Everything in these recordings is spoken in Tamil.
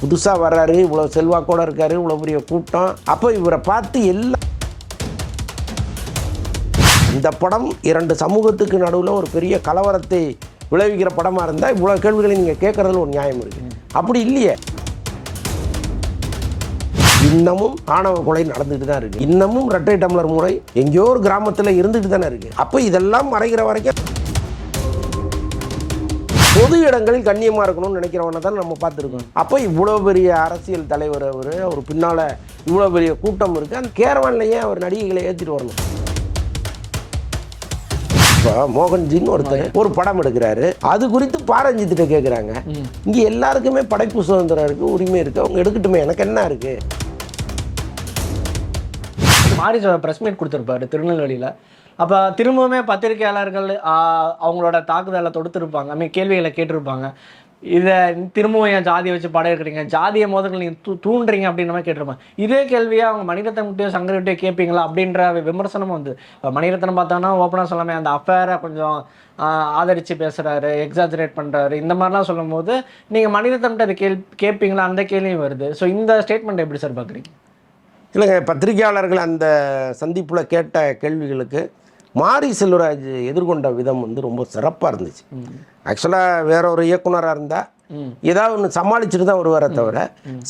புதுசாக வர்றாரு இவ்வளோ செல்வாக்கோட இருக்காரு இவ்வளோ பெரிய கூட்டம். அப்போ இவரை பார்த்து எல்லாம் இந்த படம் இரண்டு சமூகத்துக்கு நடுவில் ஒரு பெரிய கலவரத்தை விளைவிக்கிற படமாக இருந்தால் இவ்வளோ கேள்விகளை நீங்கள் கேட்குறதுல ஒரு நியாயம் இருக்குது அப்படி இல்லையே. இன்னமும் ஆணவ கொலை நடந்துட்டு தான் இருக்கு. இன்னமும் ரெட்டை டம்ளர் முறை எங்கேயோ ஒரு கிராமத்தில் இருந்துட்டு தானே இருக்கு. அப்போ இதெல்லாம் மறைகிற வரைக்கும் பொது இடங்களில் கண்ணியமாக இருக்கணும்னு நினைக்கிறவனை தான் நம்ம பார்த்துருக்கோம். அப்போ இவ்வளோ பெரிய அரசியல் தலைவர் அவர் அவர் பின்னால் இவ்வளோ பெரிய கூட்டம் இருக்குது அந்த கேரவான்லையே அவர் நடிகைகளை ஏற்றிட்டு வரணும். இப்போ மோகன்ஜின்னு ஒருத்தர் ஒரு படம் எடுக்கிறாரு. அது குறித்து பாரஞ்சித்திட்ட கேட்குறாங்க இங்கே எல்லாருக்குமே படைப்பு சுதந்திரம் இருக்குது உரிமை இருக்குது அவங்க எடுக்கட்டுமே எனக்கு என்ன இருக்குது மாரி ப்ரெஸ் மீட் கொடுத்துருப்பாரு திருநெல்வேலியில். அப்போ திரும்பவுமே பத்திரிகையாளர்கள் அவங்களோட தாக்குதலை தொடுத்துருப்பாங்க. ஐ மீன் கேள்விகளை கேட்டிருப்பாங்க. இதை திரும்பவும் என் ஜாதியை வச்சு படம் எடுக்கிறீங்க ஜாதிய மோதல்கள் நீங்கள் தூ தூண்டுறீங்க அப்படின்ற மாதிரி கேட்டிருப்பாங்க. இதே கேள்வியை அவங்க மணிரத்னம்கிட்டயோ சங்கர்கிட்டயோ கேட்பீங்களா அப்படின்ற விமர்சனமும் வந்து. இப்போ மணிரத்னம் பார்த்தோன்னா ஓப்பனாக சொல்லாமே அந்த அஃபேரை கொஞ்சம் ஆதரித்து பேசுகிறாரு எக்ஸாஜரேட் பண்ணுறாரு இந்த மாதிரிலாம் சொல்லும்போது நீங்கள் மணிரத்னம்கிட்ட அதை கேள் கேட்பீங்களா? அந்த கேள்வியும் வருது. ஸோ இந்த ஸ்டேட்மெண்ட் எப்படி சார் பார்க்குறீங்க இல்லைங்க பத்திரிகையாளர்கள் அந்த சந்திப்பில் கேட்ட கேள்விகளுக்கு மாரி செல்வராஜ் எதிர்கொண்ட விதம் வந்து ரொம்ப சிறப்பாக இருந்துச்சு. ஆக்சுவலாக வேற ஒரு இயக்குனராக இருந்தால். ஏதாவது ஒன்று சமாளிச்சுட்டு தான் வருவாரே தவிர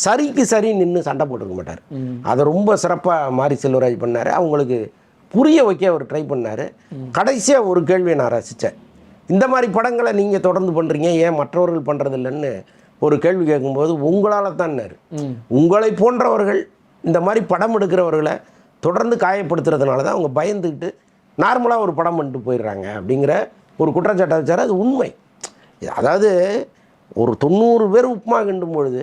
சரிக்கு சரி நின்று சண்டை போட்டுக்க மாட்டார். அதை ரொம்ப சிறப்பாக மாரி செல்வராஜ் பண்ணார். அவங்களுக்கு புரிய வைக்க அவர் ட்ரை பண்ணார். கடைசியாக ஒரு கேள்வியை நான் ரசித்தேன் இந்த மாதிரி படங்களை நீங்கள் தொடர்ந்து பண்ணுறீங்க ஏன் மற்றவர்கள் பண்ணுறது இல்லைன்னு ஒரு கேள்வி கேட்கும்போது உங்களால் தான்னாரு உங்களை போன்றவர்கள் இந்த மாதிரி படம் எடுக்கிறவர்களை தொடர்ந்து காயப்படுத்துறதுனால தான் அவங்க பயந்துக்கிட்டு நார்மலாக ஒரு படம் பண்ணிட்டு போயிடுறாங்க அப்படிங்கிற ஒரு குற்றச்சாட்டை வச்சார். அது உண்மை. அதாவது ஒரு தொண்ணூறு பேர் உப்புமா கிண்டும் பொழுது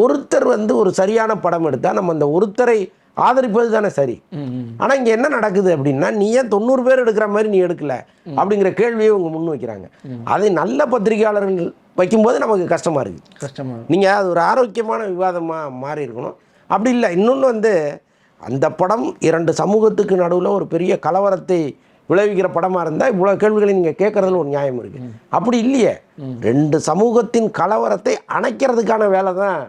ஒருத்தர் வந்து ஒரு சரியான படம் எடுத்தால் நம்ம அந்த ஒருத்தரை ஆதரிப்பது தானே சரி. ஆனால் இங்கே என்ன நடக்குது அப்படின்னா நீ ஏன் தொண்ணூறு பேர் எடுக்கிற மாதிரி நீ எடுக்கல அப்படிங்கிற கேள்வியை இவங்க முன் வைக்கிறாங்க. அதை நல்ல பத்திரிகையாளர்கள் வைக்கும்போது நமக்கு கஷ்டமாக இருக்குது கஷ்டமா நீங்கள் அது ஒரு ஆரோக்கியமான விவாதமாக மாறி இருக்கணும். அப்படி இல்லை. இன்னொன்று வந்து அந்த படம் இரண்டு சமூகத்துக்கு நடுவில் ஒரு பெரிய கலவரத்தை விளைவிக்கிற படமாக இருந்தால் இவ்வளோ கேள்விகளை நீங்கள் கேட்குறதுல ஒரு நியாயம் இருக்குது அப்படி இல்லையே. ரெண்டு சமூகத்தின் கலவரத்தை அணைக்கிறதுக்கான வேலை தான்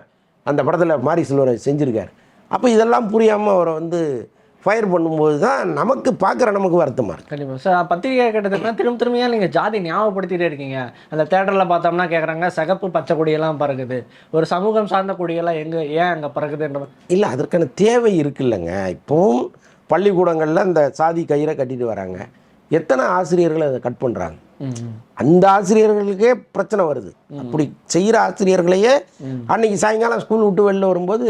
அந்த படத்தில் மாரி செல்வராஜ் செஞ்சுருக்கார். அப்போ இதெல்லாம் புரியாமல் அவரை வந்து ஃபயர் பண்ணும்போது தான் நமக்கு பார்க்குற நமக்கு வருத்தமாக இருக்குது கண்டிப்பா. சார் பத்திரிகை கேட்டதுக்குனா திரும்ப திரும்பியா நீங்க ஜாதி ஞாபகப்படுத்திட்டே இருக்கீங்க. அந்த தேட்டர்ல பார்த்தோம்னா கேக்குறாங்க சிகப்பு பச்சை கொடியெல்லாம் பறக்குது. ஒரு சமூகம் சார்ந்த கொடியெல்லாம் எங்க ஏன் அங்க பறக்குதுன்ற இல்லை அதற்கான தேவை இருக்குல்லங்க. இப்போவும் பள்ளிக்கூடங்களில் இந்த சாதி கயிறை கட்டிட்டு வராங்க. எத்தனை ஆசிரியர்கள் அதை கட் பண்ணுறாங்க அந்த ஆசிரியர்களுக்கே பிரச்சனை வருது. அப்படி செய்கிற ஆசிரியர்களையே அன்னைக்கு சாயங்காலம் ஸ்கூல் விட்டு வெளில வரும்போது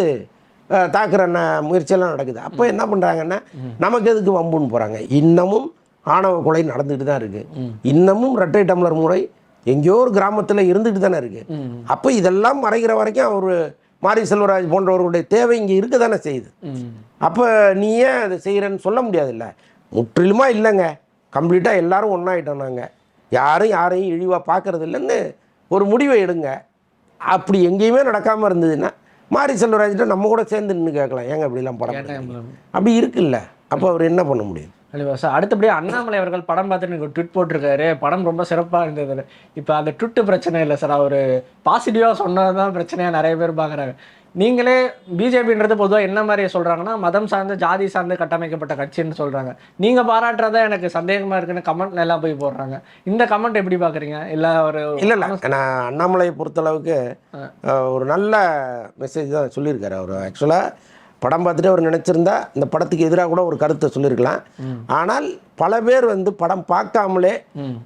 தாக்குற முயற்சியெல்லாம் நடக்குது. அப்போ என்ன பண்ணுறாங்கன்னா நமக்கு எதுக்கு வம்புன்னு போகிறாங்க இன்னமும் ஆணவ கொலை நடந்துட்டு தான் இருக்குது இன்னமும் ரெட்டை டம்ளர் முறை எங்கேயோ ஒரு கிராமத்தில் இருந்துட்டு தானே இருக்குது அப்போ இதெல்லாம் மறைகிற வரைக்கும் அவர் மாரி செல்வராஜ் போன்றவர்களுடைய தேவை இங்கே இருக்க தானே செய்யுது. அப்போ நீ ஏன் அதை செய்கிறேன்னு சொல்ல முடியாதுல்ல? முற்றிலுமா இல்லைங்க. கம்ப்ளீட்டாக எல்லாரும் ஒன்றாயிட்டோம் நாங்கள் யாரும் யாரையும் இழிவாக பார்க்கறது இல்லைன்னு ஒரு முடிவை எடுங்க. அப்படி எங்கேயுமே நடக்காமல் இருந்ததுன்னா மாரி செல்வராஜ்கிட்ட நம்ம கூட சேர்ந்து நின்று கேட்கலாம். ஏங்க இப்படிலாம் படம்? அப்படி இருக்குல்ல. அப்போ அவர் என்ன பண்ண முடியும்? கண்டிப்பா. சார் அடுத்தபடியாக அண்ணாமலை அவர்கள் படம் பார்த்துட்டு எனக்கு ட்விட் போட்டிருக்காரு. படம் ரொம்ப சிறப்பாக இருந்தது. இப்போ அந்த ட்விட்டு பிரச்சனை இல்லை சார். அவர் பாசிட்டிவாக சொன்னது தான் பிரச்சனையாக நிறைய பேர் பார்க்குறாங்க நீங்களே பிஜேபின்றது பொதுவாக என்ன மாதிரி சொல்கிறாங்கன்னா மதம் சார்ந்து ஜாதி சார்ந்து கட்டமைக்கப்பட்ட கட்சின்னு சொல்கிறாங்க நீங்கள் பாராட்டுறதா எனக்கு சந்தேகமாக இருக்குன்னு கமெண்ட்ல எல்லாம் போய் போடுறாங்க. இந்த கமெண்ட் எப்படி பார்க்குறீங்க இல்லை ஒரு இல்லை இல்லை. நான் அண்ணாமலையை பொறுத்தளவுக்கு ஒரு நல்ல மெசேஜ் தான் சொல்லியிருக்காரு அவர். ஆக்சுவலாக படம் பார்த்துட்டு அவர் நினச்சிருந்தா இந்த படத்துக்கு எதிராக கூட ஒரு கருத்தை சொல்லியிருக்கலாம். ஆனால் பல பேர் வந்து படம் பார்க்காமலே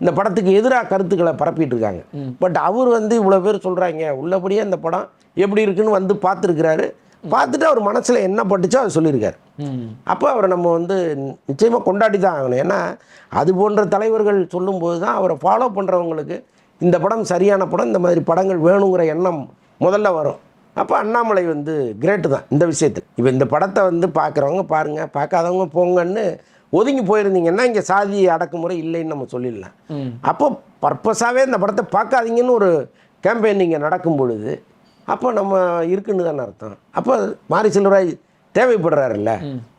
இந்த படத்துக்கு எதிராக கருத்துக்களை பரப்பிட்டு இருக்காங்க பட் அவர் வந்து இவ்வளோ பேர் சொல்கிறாங்க உள்ளபடியே இந்த படம் எப்படி இருக்குன்னு வந்து பார்த்துருக்கிறாரு. பார்த்துட்டு அவர் மனசில் என்ன பட்டுச்சோ அதை சொல்லியிருக்காரு. அப்போ அவரை நம்ம வந்து நிச்சயமாக கொண்டாடி தான் ஆகணும். ஏன்னா அது போன்ற தலைவர்கள் சொல்லும்போது தான் அவரை ஃபாலோ பண்ணுறவங்களுக்கு இந்த படம் சரியான படம் இந்த மாதிரி படங்கள் வேணுங்கிற எண்ணம் முதல்ல வரும். அப்போ அண்ணாமலை வந்து கிரேட்டு தான் இந்த விஷயத்தில். இப்போ இந்த படத்தை வந்து பார்க்குறவங்க பாருங்கள் பார்க்காதவங்க போங்கன்னு ஒதுங்கி போயிருந்தீங்கன்னா இங்கே சாதி அடக்குமுறை இல்லைன்னு நம்ம சொல்லிடலாம். அப்போ பர்பஸாகவே இந்த படத்தை பார்க்காதீங்கன்னு ஒரு கேம்பெயின் இங்கே நடக்கும் பொழுது அப்போ நம்ம இருக்குன்னு தானே அர்த்தம். அப்போ மாரி செல்வராஜ் தேவைப்படுறாருல்ல.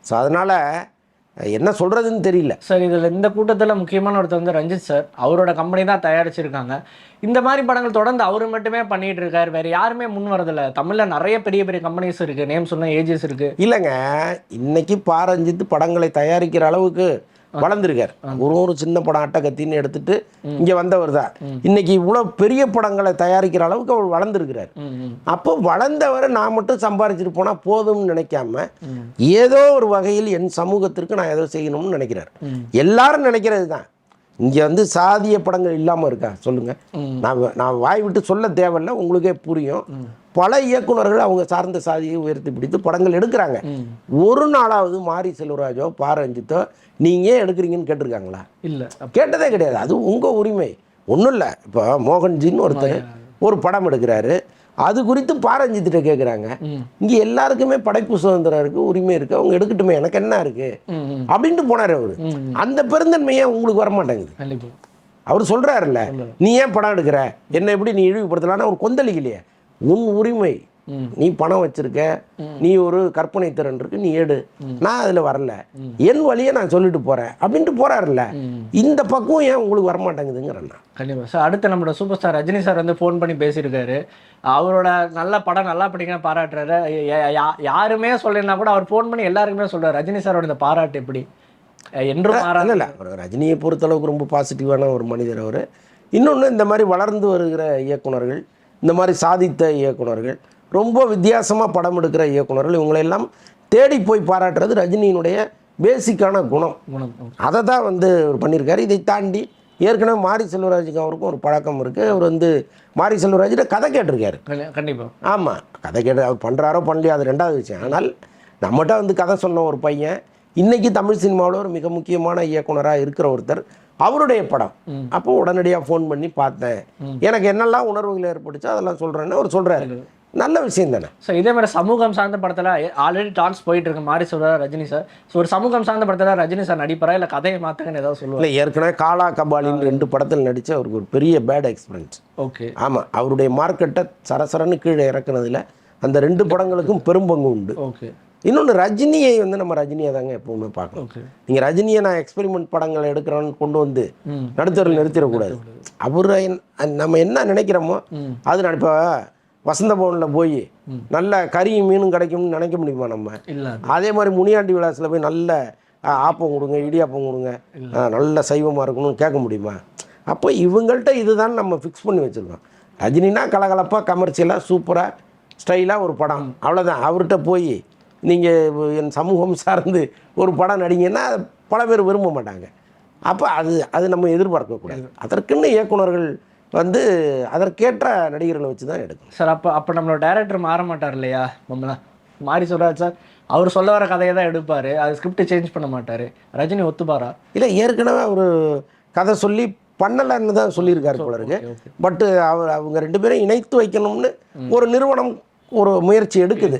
ஸோ அதனால் என்ன சொல்கிறதுன்னு தெரியல. சார் இதில் இந்த கூட்டத்தில் முக்கியமான ஒருத்தர் வந்து ரஞ்சித் சார். அவரோட கம்பெனி தான் தயாரிச்சிருக்காங்க. இந்த மாதிரி படங்கள் தொடர்ந்து அவர் மட்டுமே பண்ணிட்டு இருக்காரு. வேற யாருமே முன் வரதில்ல. தமிழ்ல நிறைய பெரிய பெரிய கம்பெனிஸ் இருக்கு. நேம் சொன்ன ஏஜஸ் இருக்கு. இல்லைங்க. இன்னைக்கு பாரஞ்சித் படங்களை தயாரிக்கிற அளவுக்கு வளர்ந்துருக்கார். ஒரு ஒரு சின்ன படம் அட்டகத்தின்னு எடுத்துட்டு இங்கே வந்தவர் தான். இன்னைக்கு இவ்வளோ பெரிய படங்களை தயாரிக்கிற அளவுக்கு அவர் வளர்ந்துருக்கிறார் அப்போ வளர்ந்தவரை நான் மட்டும் சம்பாரிச்சிட்டு போனால் போதும்னு நினைக்காம ஏதோ ஒரு வகையில் என் சமூகத்திற்கு நான் ஏதோ செய்யணும்னு நினைக்கிறார். எல்லாரும் நினைக்கிறது தான் இங்கே வந்து சாதிய படங்கள் இல்லாமல் இருக்கா? சொல்லுங்க. ம். நான் நான் வாய் விட்டு சொல்ல தேவையில்ல உங்களுக்கே புரியும். பல இயக்குனர்கள் அவங்க சார்ந்த சாதியை உயர்த்தி பிடித்து படங்கள் எடுக்கிறாங்க. ஒரு நாளாவது மாரி செல்வராஜோ பாரஞ்சித்தோ நீங்கள் ஏன் எடுக்கிறீங்கன்னு கேட்டிருக்காங்களா? இல்ல. கேட்டதே கிடையாது. அது உங்கள் உரிமை. ஒன்றும் இல்லை. இப்போ மோகன்ஜின்னு ஒருத்தர் ஒரு படம் எடுக்கிறாரு. அது குறித்து பாரஞ்சித்திட்ட கேட்குறாங்க. இங்கே எல்லாருக்குமே படைப்பு சுதந்திரம் இருக்குது உரிமை இருக்குது அவங்க எடுக்கட்டுமே எனக்கு என்ன இருக்குது அப்படின்ட்டு போனார் அவர். அந்த பெருந்தன்மையே உங்களுக்கு வர மாட்டேங்குது அவர் சொல்கிறாருல்ல நீ ஏன் படம் எடுக்கிற? என்னை எப்படி நீ இழிவுபடுத்தலான்னு அவர் கொந்தளிக்கலையே. உன் உரிமை. நீ பணம் வச்சிருக்க நீ ஒரு கற்பனை திறன் இருக்கு நீ எடு. நான் அதில் வரல. என் வழியை நான் சொல்லிட்டு போறேன் அப்படின்ட்டு போறாருல்ல. இந்த பக்குவம் ஏன் உங்களுக்கு வரமாட்டேங்குதுங்கிறேன் நான். கண்டிப்பா. சார் அடுத்து நம்மளோட சூப்பர் ஸ்டார் ரஜினி சார் வந்து ஃபோன் பண்ணி பேசியிருக்காரு. அவரோட நல்ல படம் நல்லா படிக்க பாராட்டுறாரு. யாருமே சொல்லலைன்னா கூட அவர் ஃபோன் பண்ணி எல்லாருக்குமே சொல்றாரு ரஜினி சாரோட இந்த பாராட்டு எப்படி? என்றும் பாராட்டு இல்ல ரஜினியை பொறுத்தளவுக்கு ரொம்ப பாசிட்டிவான ஒரு மனிதர் அவர். இன்னொன்று இந்த மாதிரி வளர்ந்து வருகிற இயக்குனர்கள் இந்த மாதிரி சாதித்த இயக்குனர்கள் ரொம்ப வித்தியாசமாக படம் எடுக்கிற இயக்குனர்கள் இவங்களெல்லாம் தேடி போய் பாராட்டுறது ரஜினியினுடைய பேசிக்கான குணம். குணம். அதை தான் வந்து அவர் பண்ணியிருக்காரு. இதை தாண்டி ஏற்கனவே மாரி செல்வராஜுக்கு அவருக்கும் ஒரு பழக்கம் இருக்குது அவர் வந்து மாரி செல்வராஜிட்ட கதை கேட்டிருக்காரு. கண்டி- கண்டிப்பா. ஆமாம் கதை கேட்டு அவர் பண்ணுறாரோ பண்ணலையோ அது ரெண்டாவது விஷயம். ஆனால் நம்மகிட்ட வந்து கதை சொன்ன ஒரு பையன் இன்னைக்கு தமிழ் சினிமாவில் ஒரு மிக முக்கியமான இயக்குனராக இருக்கிற ஒருத்தர் அவருடைய படம். அப்போ உடனடியாக ஃபோன் பண்ணி பார்த்தேன். எனக்கு என்னெல்லாம் உணர்வுகள் ஏற்பட்டுச்சோ அதெல்லாம் சொல்கிறேன்னு அவர் சொல்கிறாரு நல்ல விஷயம் தானே. ஸோ இதே மாதிரி சமூகம் சார்ந்த படத்துல ஆல்ரெடி டான்ஸ் போயிட்டு இருக்கு மாறி சொல்றாரு ரஜினி சார் ஸோ ஒரு சமூகம் சார்ந்த படத்துல ரஜினி சார் நடிப்பாரா இல்ல கதையை மாத்துங்கன்னு ஏதாவது சொல்லுவார்? இல்லை ஏற்கனவே காலா கபாலின்னு ரெண்டு படத்தில் நடித்து அவருக்கு ஒரு பெரிய பேட் எக்ஸ்பீரியன்ஸ் ஓகே. ஆமாம் அவருடைய மார்க்கெட்டை சரசரன்னு கீழே இறக்குனதுல அந்த ரெண்டு படங்களுக்கும் பெரும்பங்கு உண்டு. ஓகே. இன்னொன்று ரஜினியை வந்து நம்ம ரஜினியை தாங்க எப்பவுமே பார்க்கணும். நீங்கள் ரஜினியை நான் எக்ஸ்பெரிமெண்ட் படங்கள் எடுக்கிறோன்னு கொண்டு வந்து நடுத்தரில் நிறுத்திடக்கூடாது. அவர் நம்ம என்ன நினைக்கிறோமோ. அது நான் இப்போ வசந்த பவனில் போய் நல்ல கறியும் மீனும் கிடைக்கும்னு நினைக்க முடியுமா நம்ம? அதே மாதிரி முனியாண்டி விலாசில் போய் நல்ல ஆப்பம் கொடுங்க இடியாப்பம் கொடுங்க நல்ல சைவமாக இருக்கணும்னு கேட்க முடியுமா? அப்போ இவங்கள்ட்ட இதுதான் நம்ம ஃபிக்ஸ் பண்ணி வச்சுருக்கோம். ரஜினினா கலகலப்பாக கமர்ஷியலாக சூப்பராக ஸ்டைலாக ஒரு படம். அவ்வளோதான் அவர்கிட்ட போய் நீங்கள் என் சமூகம் சார்ந்து ஒரு படம் நடிங்கன்னா பல பேர் விரும்ப மாட்டாங்க. அப்போ அது அது நம்ம எதிர்பார்க்கக்கூடாது அதற்குன்னு இயக்குனர்கள் வந்து அதற்கேற்ற நடிகர்களை வச்சு தான் எடுக்கணும். சார் அப்போ அப்போ நம்மளோட டைரக்டர் மாற மாட்டார் இல்லையா நம்மளா மாறி சொல்றாரு சார். அவர் சொல்ல வர கதையை தான் எடுப்பாரு. அது ஸ்கிரிப்ட் சேஞ்ச் பண்ண மாட்டாரு. ரஜினி ஒத்துப்பாரா? இல்லை ஏற்கனவே அவர் கதை சொல்லி பண்ணலைன்னு தான் சொல்லியிருக்காரு போல இருக்கு. பட்டு அவர் அவங்க ரெண்டு பேரும் இணைத்து வைக்கணும்னு ஒரு நிறுவனம் ஒரு முயற்சி எடுக்குது.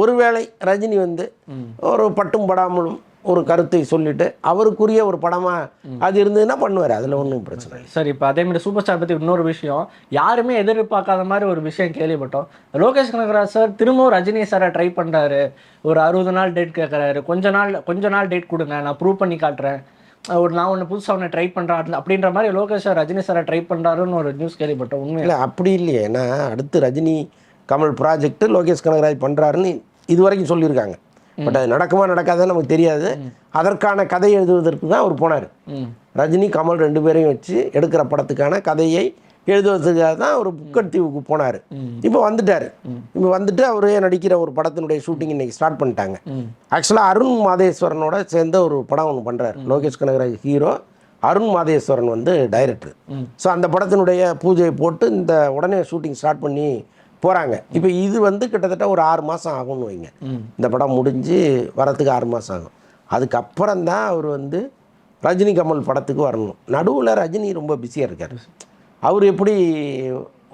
ஒருவேளை ரஜினி வந்து. ஒரு பட்டும் படாமலும் ஒரு கருத்தை சொல்லிட்டு அவருக்குரிய ஒரு படமாக அது இருந்ததுன்னா பண்ணுவார். அதில் ஒன்றும் பிரச்சனை இல்லை. சார் இப்போ அதே மாதிரி சூப்பர் ஸ்டார் பற்றி இன்னொரு விஷயம். யாருமே எதிர்பார்க்காத மாதிரி ஒரு விஷயம் கேள்விப்பட்டோம். லோகேஷ் கனகராஜ் சார் திரும்பவும் ரஜினி சாரை ட்ரை பண்ணுறாரு ஒரு அறுபது நாள் டேட் கேட்குறாரு கொஞ்ச நாள் கொஞ்ச நாள் டேட் கொடுங்க. நான் ப்ரூவ் பண்ணி காட்டுறேன். ஒரு நான் ஒன்று புதுசாக ஒன்று ட்ரை பண்ணுறேன் அப்படின்ற மாதிரி லோகேஷ் சார் ரஜினி சாரை ட்ரை பண்ணுறாருன்னு ஒரு நியூஸ் கேள்விப்பட்டோம். உண்மை இல்லை அப்படி இல்லையே. ஏன்னா அடுத்து ரஜினி கமல் ப்ராஜெக்ட் லோகேஷ் கனகராஜ் பண்ணுறாருன்னு இது வரைக்கும் சொல்லியிருக்காங்க. பட் அது நடக்குமா நடக்காதுன்னு நமக்கு தெரியாது. அதற்கான கதை எழுதுவதற்கு தான் அவர் போனார். ரஜினி கமல் ரெண்டு பேரையும் வச்சு எடுக்கிற படத்துக்கான கதையை எழுதுவதற்காக தான் ஒரு புக்கட்தீவுக்கு போனார். இப்போ வந்துட்டார். இப்போ வந்துட்டு அவரே நடிக்கிற ஒரு படத்தினுடைய ஷூட்டிங் இன்னைக்கு ஸ்டார்ட் பண்ணிட்டாங்க. ஆக்சுவலாக அருண் மாதேஸ்வரனோட சேர்ந்த ஒரு படம் ஒன்று பண்ணுறாரு லோகேஷ் கனகராஜ் ஹீரோ அருண் மாதேஸ்வரன் வந்து டைரக்டர். ஸோ அந்த படத்தினுடைய பூஜையை போட்டு இந்த உடனே ஷூட்டிங் ஸ்டார்ட் பண்ணி போகிறாங்க இப்போ இது வந்து கிட்டத்தட்ட ஒரு ஆறு மாதம் ஆகும்னு வைங்க. இந்த படம் முடிஞ்சு வரத்துக்கு ஆறு மாதம் ஆகும். அதுக்கப்புறம் தான் அவர் வந்து ரஜினி கமல் படத்துக்கு வரணும். நடுவில் ரஜினி ரொம்ப பிஸியாக இருக்கார். அவர் எப்படி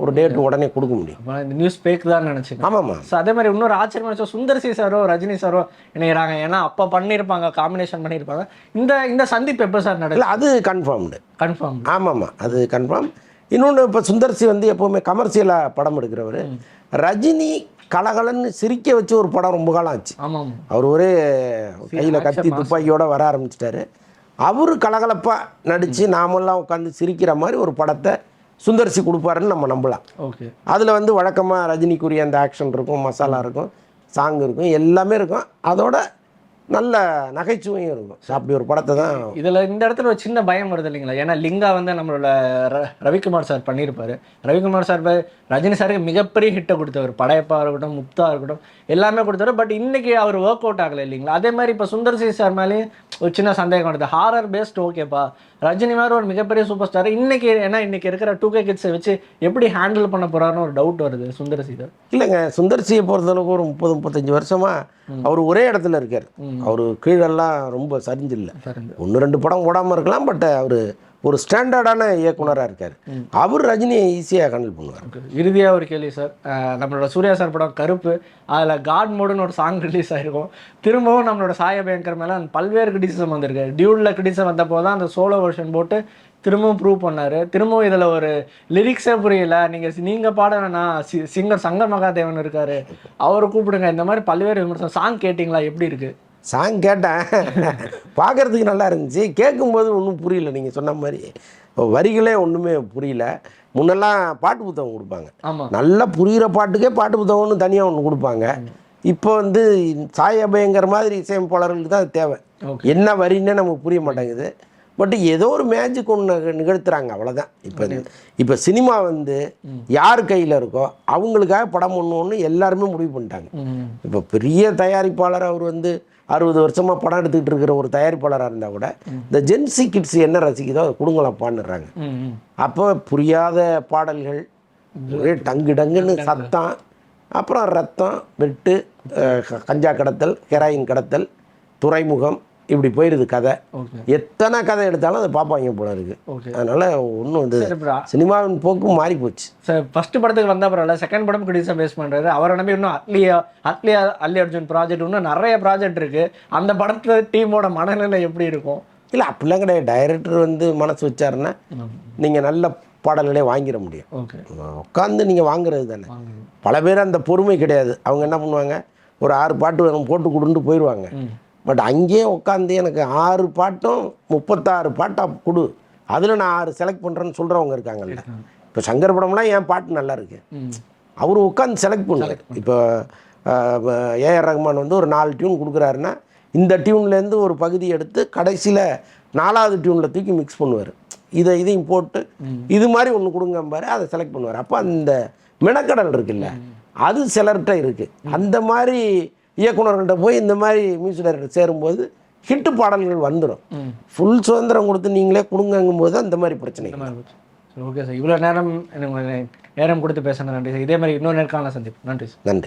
ஒரு டேட் உடனே கொடுக்க முடியும்? நியூஸ் பேக் தான் நினச்சிங்க ஆமாம்மா. ஸோ அதே மாதிரி இன்னொரு ஆச்சரியமான விஷயம் சுந்தர் சி சாரோ ரஜினி சாரோ இணைகிறாங்க ஏன்னா அப்போ பண்ணியிருப்பாங்க காம்பினேஷன் பண்ணியிருப்பாங்க. இந்த இந்த சந்திப்பு எப்போ சார் நடக்கும் இல்லை அது கன்ஃபார்ம்டு கன்ஃபார்ம் ஆமாம்மா. அது கன்ஃபார்ம் இன்னொன்று இப்போ சுந்தர்சி வந்து எப்போவுமே கமர்ஷியலாக படம் எடுக்கிறவர். ரஜினி கலகலன்னு சிரிக்க வச்சு ஒரு படம் ரொம்ப காலம் ஆச்சு. அவர் ஒரே கையில் கத்தி. துப்பாக்கியோட வர ஆரம்பிச்சிட்டாரு. அவர் கலகலப்பாக நடித்து நாமெல்லாம் உட்காந்து சிரிக்கிற மாதிரி ஒரு படத்தை சுந்தர்சி கொடுப்பாருன்னு நம்ம நம்பலாம். ஓகே. அதில் வந்து வழக்கமாக ரஜினிக்குரிய அந்த ஆக்ஷன் இருக்கும் மசாலா இருக்கும் சாங் இருக்கும் எல்லாமே இருக்கும். அதோட நல்ல நகைச்சுவையும் இருக்கும். அப்படி ஒரு படத்தை தான் இதுல இந்த இடத்துல ஒரு சின்ன பயம் வருது இல்லைங்களா? ஏன்னா லிங்கா வந்து நம்மளோட ர- ரவிக்குமார் சார் பண்ணியிருப்பாரு. ரவிக்குமார் சார் ரஜினி சாருக்கு மிகப்பெரிய ஹிட்டை கொடுத்தவர். படையப்பா இருக்கட்டும் முக்தா இருக்கட்டும் எல்லாமே கொடுத்தவர். பட் இன்னைக்கு அவர் ஒர்க் அவுட் ஆகலை இல்லைங்களா? அதே மாதிரி இப்போ சுந்தர் சி சார் மேலேயும் ஒரு சின்ன சந்தேகம் வருது. ஹாரர் பேஸ்ட் ஓகேப்பா ரஜினி மாதிரி ஒரு மிகப்பெரிய சூப்பர் ஸ்டார் இன்னைக்கு ஏன்னா இன்னைக்கு இருக்கிற டூ கே கிட்ஸை வச்சு எப்படி ஹேண்டில் பண்ண போறாருன்னு ஒரு டவுட் வருது சுந்தர் சி சார். இல்லைங்க சுந்தர்சியை பொறுத்தளவுக்கு ஒரு முப்பது முப்பத்தஞ்சு வருஷமாக அவர் ஒரே இடத்துல இருக்கார். அவர் கீழெல்லாம் ரொம்ப சரிஞ்சில்லை. சரி ஒன்று ரெண்டு படம் போடாமல் இருக்கலாம் பட் அவர் ஒரு ஸ்டாண்டர்டான இயக்குனராக இருக்கார். அவர் ரஜினியை ஈஸியாக ஹேண்டில் பண்ணுவார். இறுதியாக ஒரு கேள்வி சார். நம்மளோட சூர்யா சார் படம் கருப்பு. அதில் காட் மோடுன்னு ஒரு சாங் ரிலீஸ் ஆயிருக்கும். திரும்பவும் நம்மளோட சாய பயங்கர் மேலே பல்வேறு கிரிட்டிசம் வந்திருக்கு டியூடில் கிரிட்டிசம் வந்தப்போ தான் அந்த சோலோ வெர்ஷன் போட்டு திரும்பவும் ப்ரூவ் பண்ணார். திரும்பவும் இதில் ஒரு லிரிக்ஸே புரியல. நீங்கள் நீங்கள் பாட வேணாம். சி சிங்கர் சங்கர் மகாதேவன் இருக்காரு. அவரை கூப்பிடுங்க. இந்த மாதிரி பல்வேறு விமர்சனம். சாங் கேட்டிங்களா? எப்படி இருக்கு? சாங் கேட்டேன். பார்க்கறதுக்கு நல்லா இருந்துச்சு. கேட்கும்போது ஒன்றும் புரியல நீங்கள் சொன்ன மாதிரி. வரிகளே ஒன்றுமே புரியல. முன்னெல்லாம் பாட்டு புத்தகம் கொடுப்பாங்க. நல்லா புரிகிற பாட்டுக்கே பாட்டு புத்தகம்னு தனியாக ஒன்று கொடுப்பாங்க. இப்போ வந்து சாய் அபயங்கர் மாதிரி இசையமைப்பாளர்களுக்கு தான் அது தேவை. என்ன வரின்னே நமக்கு புரிய மாட்டேங்குது. பட் ஏதோ ஒரு மேஜிக் ஒன்று நிகழ்த்துறாங்க அவ்வளோதான் இப்போ இப்போ சினிமா வந்து யார் கையில் இருக்கோ அவங்களுக்காக படம் ஒன்று ஒன்று எல்லாருமே முடிவு பண்ணிட்டாங்க. இப்போ பெரிய தயாரிப்பாளர் அவர் வந்து அறுபது வருஷமாக படம் எடுத்துக்கிட்டு இருக்கிற ஒரு தயாரிப்பாளராக இருந்தால் கூட இந்த ஜென்சி கிட்ஸ் என்ன ரசிக்குதோ அதை கொடுங்களாப்பான்னுறாங்க ம் ம். அப்போ புரியாத பாடல்கள் ஒரே டங்கு டங்குன்னு சத்தம் அப்புறம் ரத்தம் வெட்டு கஞ்சா கடத்தல் ஹெராயின் கடத்தல் துறைமுகம் இப்படி போயிடுது கதை. எத்தனை கதை எடுத்தாலும் அதை பார்ப்பாங்க போல இருக்கு. அதனால் ஒன்றும் வந்து. சினிமாவின் போக்கு மாறி போச்சு. சார் ஃபர்ஸ்ட் படத்துக்கு வந்தா பரவாயில்ல. செகண்ட் படம் கிரிட்டிசம் பேஸ் பண்றாரு. அவரை நம்பி இன்னும் அட்லியா அட்லியா அல்லி அர்ஜுன் ப்ராஜெக்ட் இன்னும் நிறைய ப்ராஜெக்ட் இருக்கு. அந்த படத்துல டீமோட மனநிலை எப்படி இருக்கும்? இல்லை அப்படிலாம் கிடையாது. டைரக்டர் வந்து மனசு வச்சாருன்னா நீங்கள் நல்ல பாடல்களே வாங்கிட முடியும். உட்காந்து நீங்கள் வாங்குறது தானே. பல பேர் அந்த பொறுமை கிடையாது. அவங்க என்ன பண்ணுவாங்க? ஒரு ஆறு பாட்டு வேணும் போட்டு கொடுன்ட்டு போயிடுவாங்க. பட் அங்கேயே உட்காந்து எனக்கு ஆறு பாட்டும் முப்பத்தாறு பாட்டாக கொடு. அதில் நான் ஆறு செலக்ட் பண்ணுறேன்னு சொல்கிறவங்க இருக்காங்கல்ல. இப்போ சங்கர் படம்லாம் என் பாட்டு நல்லா இருக்கு. அவர் உட்காந்து செலக்ட் பண்ணுவார். இப்போ ஏஆர் ரஹ்மான் வந்து ஒரு நாலு டியூன் கொடுக்குறாருன்னா இந்த டியூன்லேருந்து ஒரு பகுதி எடுத்து கடைசியில் நாலாவது டியூனில் தூக்கி மிக்ஸ் பண்ணுவார். இதை இதையும் போட்டு இது மாதிரி ஒன்று கொடுங்கம்பாரு அதை செலக்ட் பண்ணுவார். அப்போ அந்த மெனக்கடல் இருக்குல்ல. அது சிலர்கிட்ட இருக்குது அந்த மாதிரி இயக்குனர்கள்ட்ட போய் இந்த மாதிரி மியூசிக் டைரக்டர் சேரும்போது ஹிட்டு பாடல்கள் வந்துடும் ஃபுல் சுதந்திரம் கொடுத்து நீங்களே கொடுங்கங்கும்போது தான் இந்த மாதிரி பிரச்சனை. ஓகே சார் இவ்வளோ நேரம் நேரம் கொடுத்து பேசுனது நன்றி சார் இதே மாதிரி இன்னொரு நேர்காணல சந்திப்பு நன்றி சார் நன்றி.